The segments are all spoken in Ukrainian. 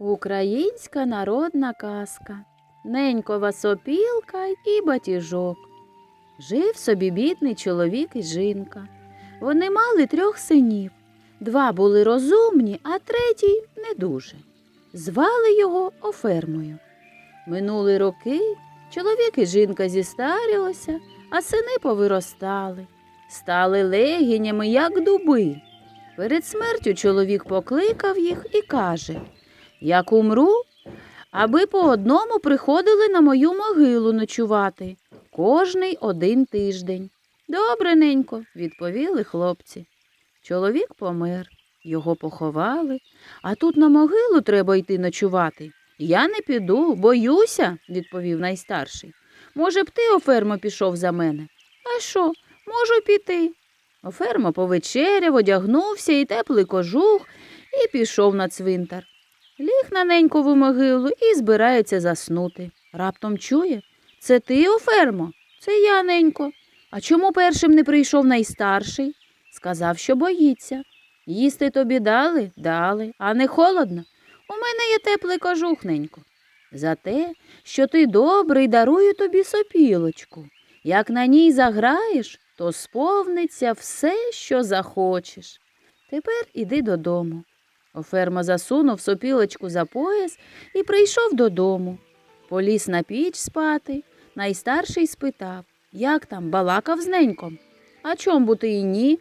Українська народна казка. Ненькова сопілка і батіжок. Жив собі бідний чоловік і жінка. Вони мали трьох синів. Два були розумні, а третій не дуже. Звали його Офермою. Минули роки, чоловік і жінка зістарілися, а сини повиростали, стали легінями, як дуби. Перед смертю чоловік покликав їх і каже Як умру, аби по одному приходили на мою могилу ночувати кожний один тиждень. Добре, ненько, відповіли хлопці. Чоловік помер, його поховали, а тут на могилу треба йти ночувати. Я не піду, боюся, відповів найстарший. Може б ти, Офермо, пішов за мене? А що, можу піти. Офермо повечеряв, одягнувся і теплий кожух і пішов на цвинтар. Ліг на ненькову могилу і збирається заснути. Раптом чує Це ти, Офермо? Це я, ненько. А чому першим не прийшов найстарший? Сказав, що боїться. Їсти тобі дали? Дали, а не холодно. У мене є теплий кожух, ненько. За те, що ти добрий, дарую тобі сопілочку. Як на ній заграєш, то сповниться все, що захочеш. Тепер іди додому. Оферма засунув сопілочку за пояс і прийшов додому. Поліз на піч спати. Найстарший спитав, як там балакав з неньком. А чом бути і ні?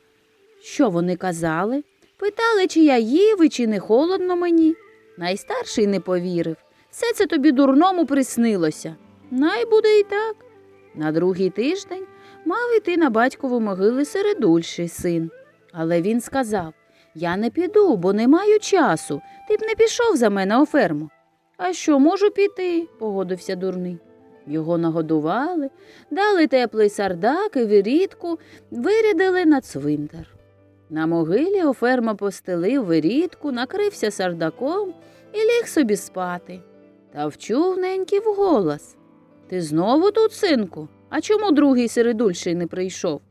Що вони казали? Питали, чи я їв і чи не холодно мені. Найстарший не повірив. Все це тобі дурному приснилося. Най буде і так. На другий тиждень мав іти на батькову могили середульший син. Але він сказав Я не піду, бо не маю часу. Ти б не пішов за мене у ферму. А що, можу піти, погодився дурний. Його нагодували, дали теплий сардак і вирідку, вирядили на цвинтар. На могилі Оферма постелив вирідку, накрився сардаком і ліг собі спати. Та вчув ненький вголос. Ти знову тут, синку? А чому другий середульший не прийшов?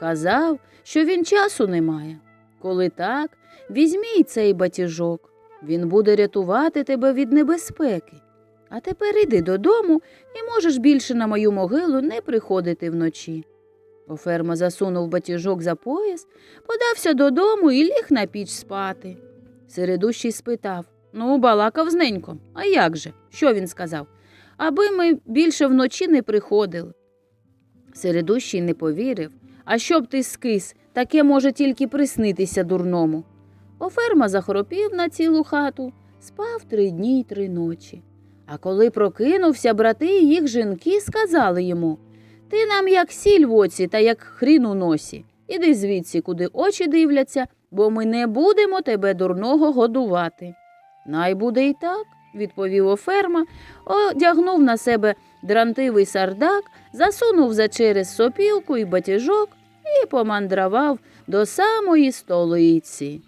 Казав, що він часу не має. Коли так, візьмій цей батіжок. Він буде рятувати тебе від небезпеки. А тепер іди додому і можеш більше на мою могилу не приходити вночі. Оферма засунув батіжок за пояс, подався додому і ліг на піч спати. Середущий спитав Ну, балакав з неньком. А як же? Що він сказав? Аби ми більше вночі не приходили. Середущий не повірив. А щоб ти скис, таке може тільки приснитися дурному. Оферма захоропів на цілу хату, спав три дні й три ночі. А коли прокинувся, брати і їх жінки сказали йому Ти нам як сіль в оці та як хрін у носі. Іди звідси, куди очі дивляться, бо ми не будемо тебе дурного годувати. Най буде і так, відповів Оферма, одягнув на себе дрантивий сардак, засунув за через сопілку і батіжок і помандравав до самої столиці.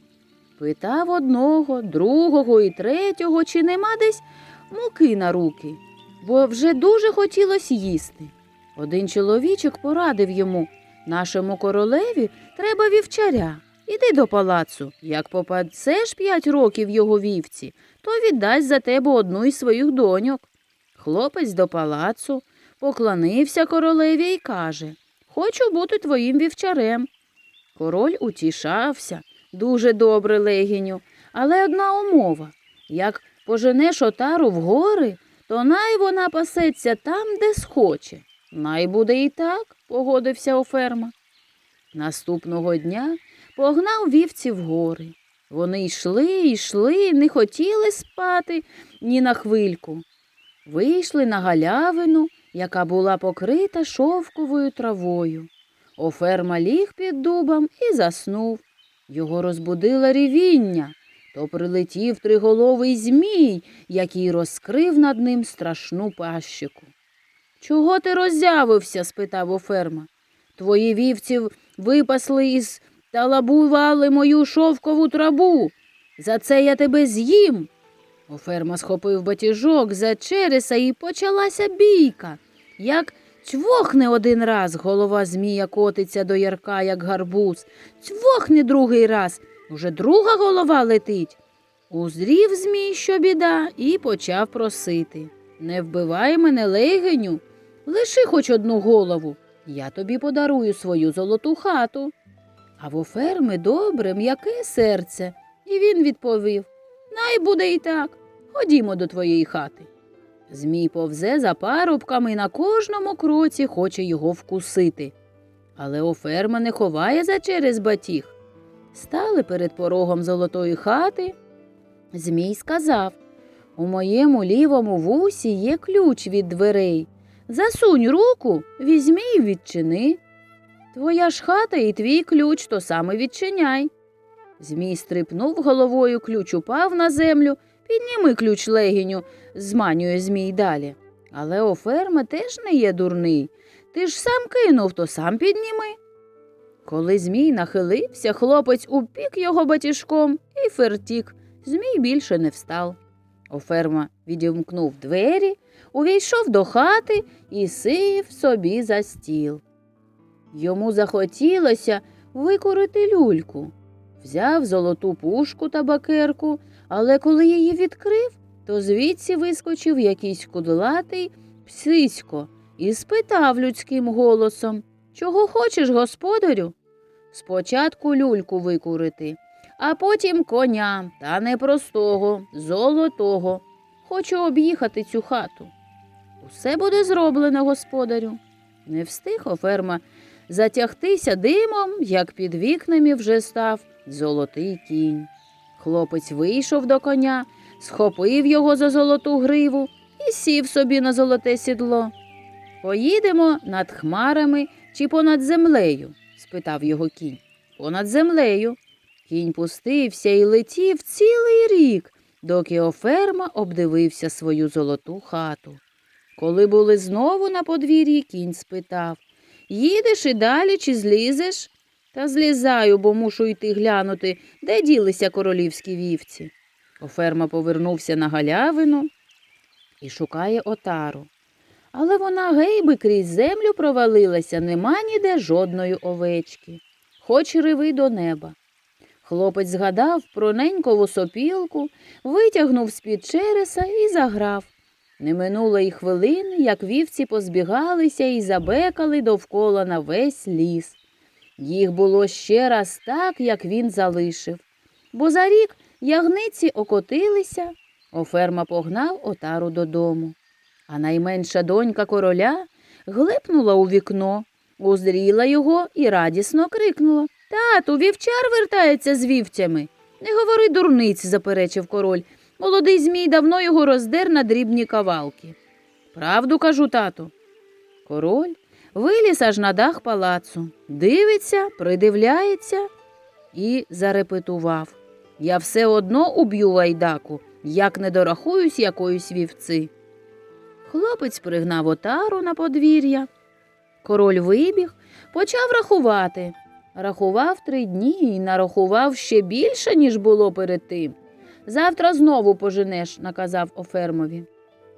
Питав одного, другого і третього, чи нема десь муки на руки, бо вже дуже хотілося їсти. Один чоловічок порадив йому нашому королеві треба вівчаря. Іди до палацу. Як попадеш п'ять років його вівці, то віддасть за тебе одну із своїх доньок. Хлопець до палацу поклонився королеві і каже Хочу бути твоїм вівчарем. Король утішався, дуже добре легіню, але одна умова як поженеш отару в гори, то най вона пасеться там, де схоче. Най буде і так, погодився Оферма. Наступного дня погнав вівці в гори. Вони йшли, йшли, не хотіли спати ні на хвильку. Вийшли на галявину, яка була покрита шовковою травою. Оферма ліг під дубом і заснув. Його розбудило ревіння. То прилетів триголовий змій, який розкрив над ним страшну пащику. Чого ти роззявився? спитав Оферма. Твої вівці випасли із та лабували мою шовкову траву. За це я тебе з'їм. Оферма схопив батіжок за череса і почалася бійка. Як цвохне один раз, голова змія котиться до ярка, як гарбуз, цвохне другий раз, уже друга голова летить. Узрів змій, що біда, і почав просити. Не вбивай мене, легеню, лиши хоч одну голову, я тобі подарую свою золоту хату. А в оферми добре, м'яке серце, і він відповів Най буде і так. Ходімо до твоєї хати. Змій повзе за парубками і на кожному кроці хоче його вкусити. Але оферма не ховає за через батіг. Стали перед порогом золотої хати. Змій сказав У моєму лівому вусі є ключ від дверей. Засунь руку, візьми й відчини. Твоя ж хата і твій ключ, то саме відчиняй. Змій стрипнув головою, ключ упав на землю. Підніми ключ легіню, зманює змій далі. Але оферма теж не є дурний. Ти ж сам кинув, то сам підніми. Коли змій нахилився, хлопець упік його батіжком і фертік. Змій більше не встав. Оферма відімкнув двері, увійшов до хати і сів собі за стіл. Йому захотілося викорити люльку. Взяв золоту пушку та бакерку, але коли її відкрив, то звідси вискочив якийсь кудлатий псисько і спитав людським голосом Чого хочеш, господарю? Спочатку люльку викурити, а потім коня, та не простого, золотого. Хочу об'їхати цю хату. Усе буде зроблено, господарю. Не встиг оферма затягтися димом, як під вікнами вже став золотий кінь. Хлопець вийшов до коня, схопив його за золоту гриву і сів собі на золоте сідло. Поїдемо над хмарами чи понад землею? спитав його кінь. Понад землею. Кінь пустився і летів цілий рік, доки оферма обдивився свою золоту хату. Коли були знову на подвір'ї, кінь спитав Їдеш і далі чи злізеш? Та злізаю, бо мушу йти глянути, де ділися королівські вівці. Оферма повернувся на галявину і шукає отару. Але вона гейби крізь землю провалилася, нема ніде жодної овечки, хоч риви до неба. Хлопець згадав про ненькову сопілку, витягнув з-під череса і заграв. Не минуло й хвилини, як вівці позбігалися і забекали довкола на весь ліс. Їх було ще раз так, як він залишив. Бо за рік ягниці окотилися, оферма погнав отару додому. А найменша донька короля глипнула у вікно, узріла його і радісно крикнула Тату, вівчар вертається з вівцями. Не говори дурниць, заперечив король. Молодий змій давно його роздер на дрібні кавалки. Правду кажу, тату. Король виліз аж на дах палацу, дивиться, придивляється і зарепетував. Я все одно уб'ю лайдаку, як не дорахуюсь якоїсь вівці. Хлопець пригнав отару на подвір'я. Король вибіг, почав рахувати. Рахував три дні і нарахував ще більше, ніж було перед тим. Завтра знову поженеш, наказав офермові.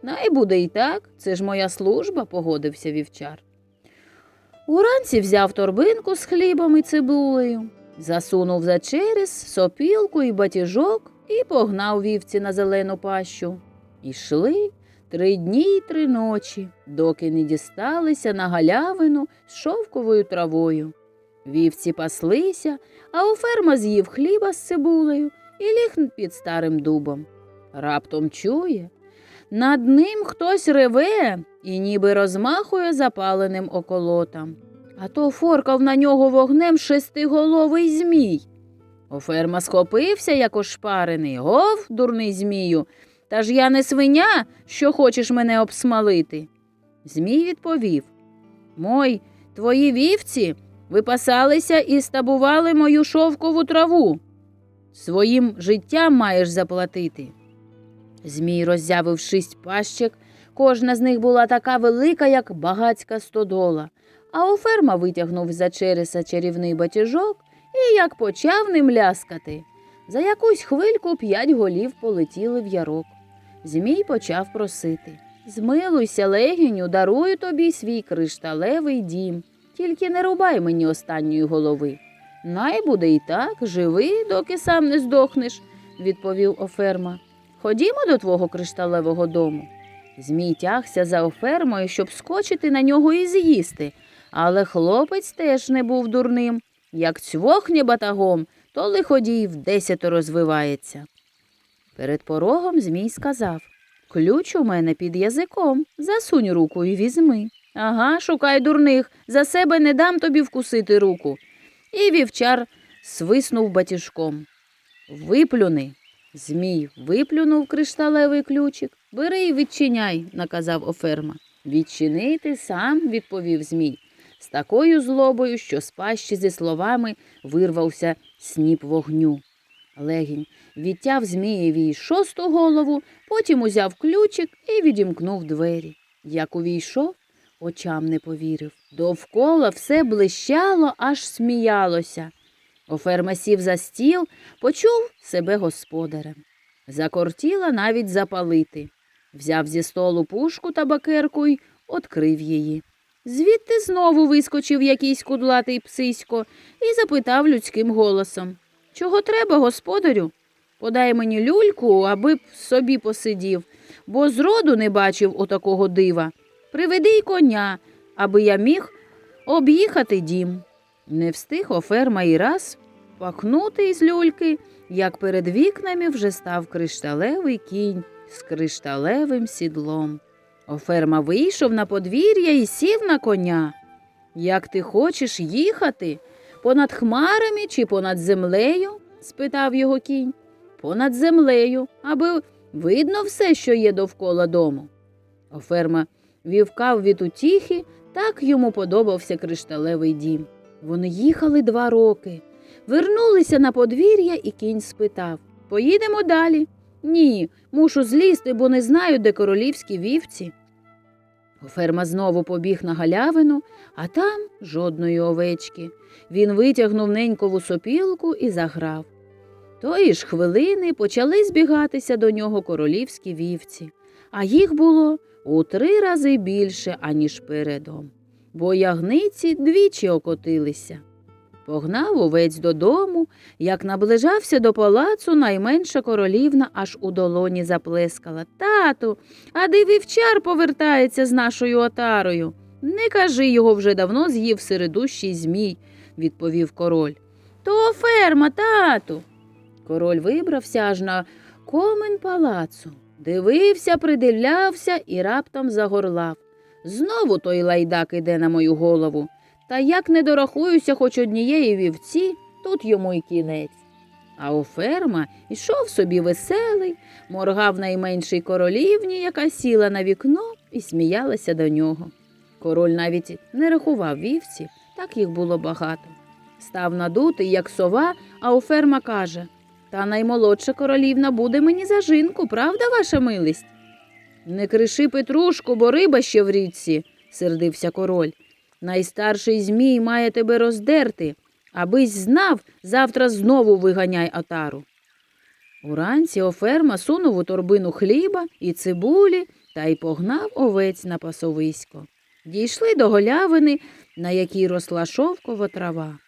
Най буде і так, це ж моя служба, погодився вівчар. Уранці взяв торбинку з хлібом і цибулею, засунув за через сопілку і батіжок і погнав вівці на зелену пащу. Ішли три дні й три ночі, доки не дісталися на галявину з шовковою травою. Вівці паслися, а оферма з'їв хліба з цибулею і ліг під старим дубом. Раптом чує. Над ним хтось реве і ніби розмахує запаленим околотом. А то форкав на нього вогнем шестиголовий змій. Оферма схопився, як ошпарений. Гов, дурний змію, та ж я не свиня, що хочеш мене обсмалити. Змій відповів Мой, твої вівці випасалися і стабували мою шовкову траву. Своїм життям маєш заплатити. Змій роззявив шість пащик, кожна з них була така велика, як багацька стодола, а оферма витягнув за череса чарівний батіжок і як почав ним ляскати. За якусь хвильку п'ять голів полетіли в ярок. Змій почав просити Змилуйся, легіню, дарую тобі свій кришталевий дім, тільки не рубай мені останньої голови. Най буде і так, живи, доки сам не здохнеш. відповів Оферма. Ходімо до твого кришталевого дому. Змій тягся за Офермою, щоб скочити на нього і з'їсти, але хлопець теж не був дурним. Як цвохне батагом, то лиходій в десято розвивається. Перед порогом Змій сказав Ключ у мене під язиком. Засунь руку і візьми. Ага, шукай дурних, за себе не дам тобі вкусити руку. І вівчар свиснув батіжком. Виплюни. Змій виплюнув кришталевий ключик. Бери і відчиняй, наказав Оферма. Відчинити сам, відповів Змій, з такою злобою, що з пащі зі словами вирвався сніп вогню. Легінь відтяв Змієві шосту голову, потім узяв ключик і відімкнув двері. Як увійшов, очам не повірив. Довкола все блищало, аж сміялося. Оферма сів за стіл, почув себе господарем. Закортіла навіть запалити. Взяв зі столу пушку та бакерку й открив її. Звідти знову вискочив якийсь кудлатий псисько і запитав людським голосом Чого треба, господарю? Подай мені люльку, аби б собі посидів, бо зроду не бачив отакого дива. Приведи й коня, аби я міг об'їхати дім. Не встиг оферма і раз пахнути із люльки, як перед вікнами вже став кришталевий кінь з кришталевим сідлом. Оферма вийшов на подвір'я і сів на коня. Як ти хочеш їхати? Понад хмарами чи понад землею? спитав його кінь. Понад землею, аби видно все, що є довкола дому. Оферма вівкав від утіхи, так йому подобався кришталевий дім. Вони їхали два роки. Вернулися на подвір'я, і кінь спитав Поїдемо далі. Ні, мушу злізти, бо не знаю, де королівські вівці. Ферма знову побіг на галявину, а там жодної овечки. Він витягнув ненькову сопілку і заграв. Тої ж хвилини почали збігатися до нього королівські вівці, а їх було у три рази більше, аніж передом, бо ягниці двічі окотилися. Погнав овець додому, як наближався до палацу, найменша королівна аж у долоні заплескала. Тату, а де вівчар повертається з нашою отарою? Не кажи його вже давно з'їв середущий змій, відповів король. То ферма, тату. Король вибрався аж на комен палацу, дивився, придивлявся і раптом загорлав. Знову той лайдак іде на мою голову. Та як не дорахуюся хоч однієї вівці, тут йому й кінець. А у ферма йшов собі веселий, моргав найменшій королівні, яка сіла на вікно і сміялася до нього. Король навіть не рахував вівці, так їх було багато. Став надутий, як сова, а у ферма каже Та наймолодша королівна буде мені за жінку, правда, ваша милість? Не криши Петрушку, бо риба ще в річці, сердився король. Найстарший змій має тебе роздерти, абись знав, завтра знову виганяй отару. Уранці оферма сунув у торбину хліба і цибулі та й погнав овець на пасовисько. Дійшли до голявини, на якій росла шовкова трава.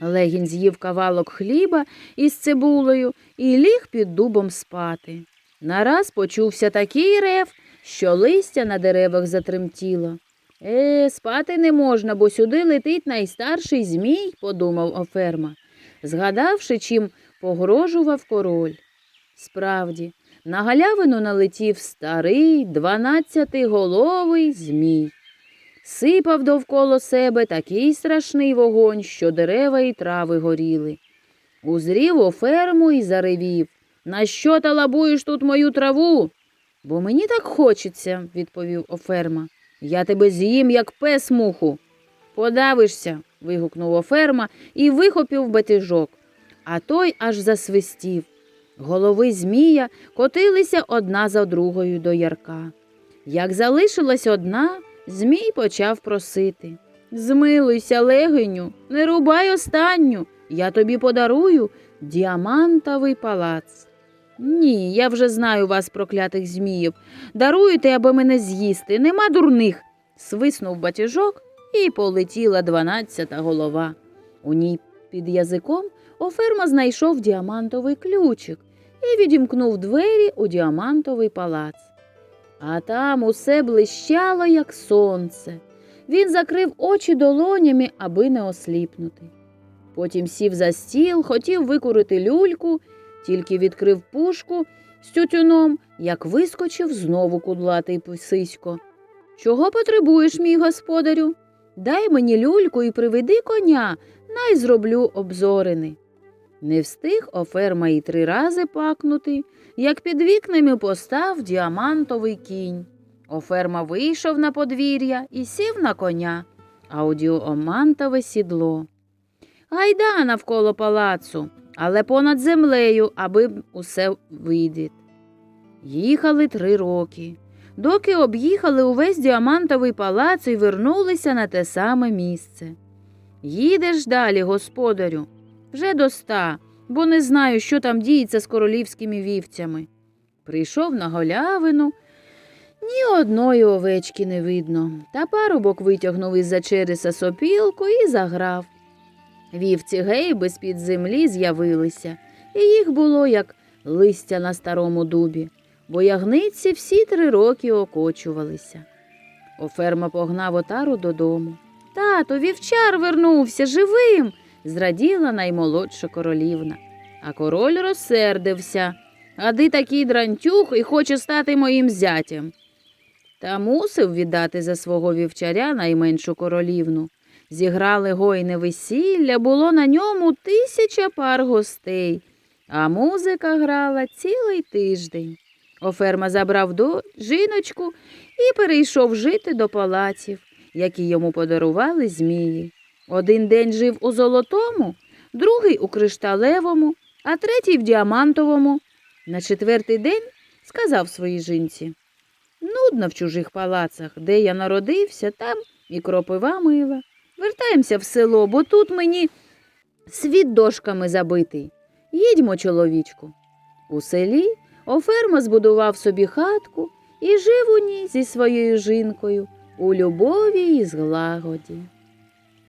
Легін з'їв кавалок хліба із цибулею і ліг під дубом спати. Нараз почувся такий рев, що листя на деревах затремтіло. Е, спати не можна, бо сюди летить найстарший змій, подумав Оферма, згадавши, чим погрожував король. Справді, на галявину налетів старий дванадцятиголовий змій. Сипав довкола себе такий страшний вогонь, що дерева і трави горіли. Узрів оферму і заревів. На що та лабуєш тут мою траву? Бо мені так хочеться, відповів Оферма. Я тебе з'їм, як пес муху. Подавишся. вигукнув Оферма і вихопив батіжок. А той аж засвистів. Голови змія котилися одна за другою до ярка. Як залишилась одна, змій почав просити. Змилуйся, легеню, не рубай останню. Я тобі подарую діамантовий палац. Ні, я вже знаю вас, проклятих зміїв. Даруйте, аби мене з'їсти, нема дурних. Свиснув батіжок і полетіла дванадцята голова. У ній під язиком Оферма знайшов діамантовий ключик і відімкнув двері у діамантовий палац. А там усе блищало, як сонце. Він закрив очі долонями, аби не осліпнути. Потім сів за стіл, хотів викурити люльку, тільки відкрив пушку з тютюном, як вискочив знову кудлатий писисько. Чого потребуєш, мій господарю? Дай мені люльку і приведи коня, най зроблю обзорини. Не встиг оферма і три рази пакнути, як під вікнами постав діамантовий кінь. Оферма вийшов на подвір'я і сів на коня, а у сідло. Гайда навколо палацу, але понад землею, аби усе вийде. Їхали три роки, доки об'їхали увесь діамантовий палац і вернулися на те саме місце. Їдеш далі, господарю, вже до ста, бо не знаю, що там діється з королівськими вівцями. Прийшов на голявину, ні одної овечки не видно, та парубок витягнув із-за череса сопілку і заграв. Вівці гейби з-під землі з'явилися, і їх було, як листя на старому дубі, бо ягниці всі три роки окочувалися. Оферма погнав отару додому. Тато, вівчар вернувся живим, зраділа наймолодша королівна. А король розсердився. Ади такий дрантюх і хоче стати моїм зятям. Та мусив віддати за свого вівчаря найменшу королівну. Зіграли гойне весілля, було на ньому тисяча пар гостей, а музика грала цілий тиждень. Оферма забрав до жіночку і перейшов жити до палаців, які йому подарували змії. Один день жив у золотому, другий у кришталевому, а третій в діамантовому. На четвертий день сказав своїй жінці Нудно в чужих палацах, де я народився, там і кропива мила. Вертаємося в село, бо тут мені світ дошками забитий. Їдьмо, чоловічку. У селі Оферма збудував собі хатку і жив у ній зі своєю жінкою у любові і злагоді.